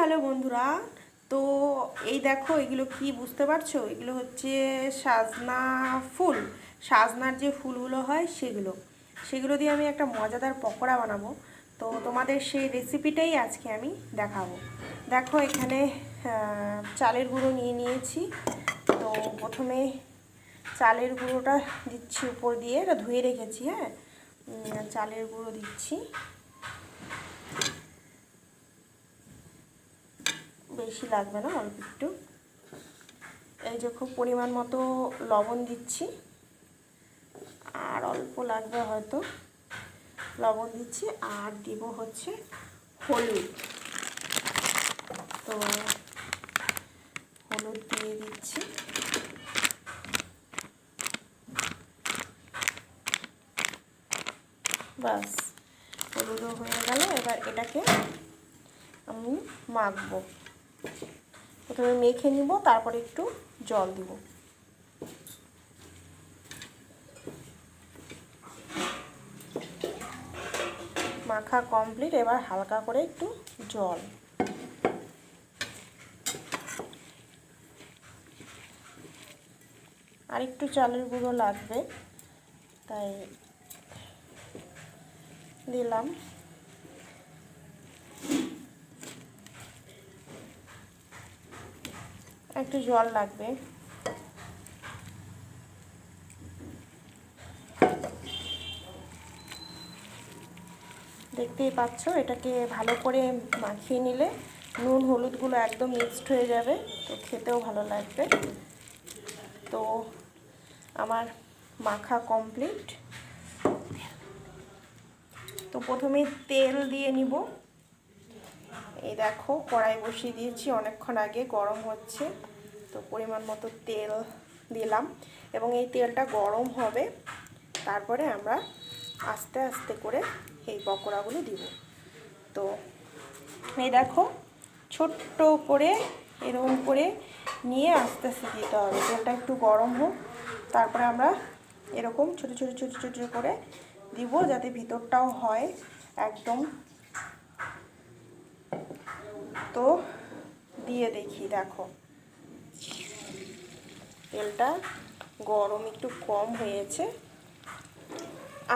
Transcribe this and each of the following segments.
Hello বন্ধুরা। তো এই দেখো, এগুলো কি বুঝতে পারছ? এগুলো হচ্ছে সাজনা ফুল। সাজনার যে ফুলগুলো হয় সেগুলো। সেগুলো দিয়ে আমি একটা মজাদার পকোড়া বানাবো। তো তোমাদের সেই রেসিপিটাই আজকে আমি দেখাবো। দেখো, এখানে চালের গুঁড়ো নিয়ে নিয়েছি। তো প্রথমে চালের গুঁড়োটা দিচ্ছি উপর দিয়ে। এটা ধুয়ে রেখেছি হ্যাঁ? চালের গুঁড়ো দিচ্ছি। বেশি লাগবে না, অল্প একটু। এই যে খুব পরিমাণ মতো লবণ দিচ্ছি। আর অল্প লাগবে হয়তো। লবণ দিচ্ছি, আর দিব হচ্ছে হলুদ। তো হলুদ দিয়ে দিচ্ছি। বাস, হলুদও হয়ে গেল। এবার এটাকে আমি মাখবো। প্রথমে মেখে নিব, তারপরে একটু জল দিব। মাখা কমপ্লিট, এবার হালকা করে একটু জল। আর একটু চালের গুঁড়ো লাগবে, তাই দিলাম। একটু জল লাগবে। দেখতেই পাচ্ছ, এটাকে ভালো করে মাখিয়ে নিলে নুন, হলুদগুলো একদম মিক্সড হয়ে যাবে, তো খেতেও ভালো লাগবে। তো আমার মাখা কমপ্লিট তো প্রথমে তেল দিয়ে নিব। এই দেখো, কড়াই বসিয়ে দিয়েছি, অনেকক্ষণ আগে গরম হচ্ছে, তো পরিমাণ মতো তেল দিলাম। এবং এই তেলটা গরম হবে, তারপরে আমরা আস্তে আস্তে করে এই পকোড়াগুলো দিব। তো এই দেখো, ছোট্ট করে এরকম করে নিয়ে আস্তে আস্তে দিতে হবে। তেলটা একটু গরম হোক, তারপরে আমরা এরকম ছোটো ছোটো ছোটো ছোটো করে দিব, যাতে ভিতরটাও হয় একদম তো দিয়ে দেখি, দেখো। তেলটা গরম একটু কম হয়েছে।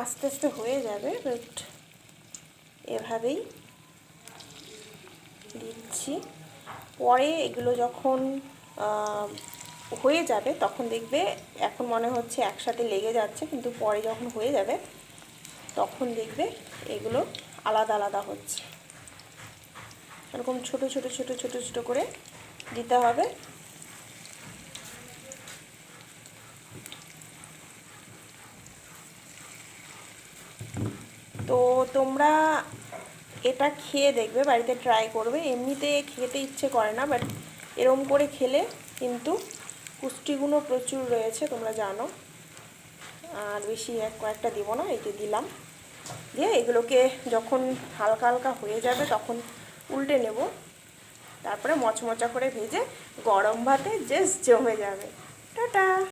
আস্তে আস্তে হয়ে যাবে বাট এভাবেই দিচ্ছি। পরে এগুলো যখন হয়ে যাবে, তখন দেখবে এখন মনে হচ্ছে একসাথে লেগে যাচ্ছে, কিন্তু পরে যখন হয়ে যাবে, তখন দেখবে এগুলো আলাদা আলাদা হচ্ছে। এরকম ছোট ছোট ছোট ছোট ছোট করে দিতে হবে। তো তোমরা এটা খেয়ে দেখবে, বাড়িতে ট্রাই করবে। এমনিতে খেতে ইচ্ছে করে না বাট এরম করে খেলে কিন্তু পুষ্টিগুণও প্রচুর রয়েছে, তোমরা জানো। আর বেশি এক কয়েকটা দিব না এই দিলাম। দিয়ে এগুলোকে যখন হালকা হালকা হয়ে যাবে, তখন উল্টে নেব। তারপরে মচমচা করে ভেজে গরম ভাতে জাস্ট জমে যাবে। টাটা!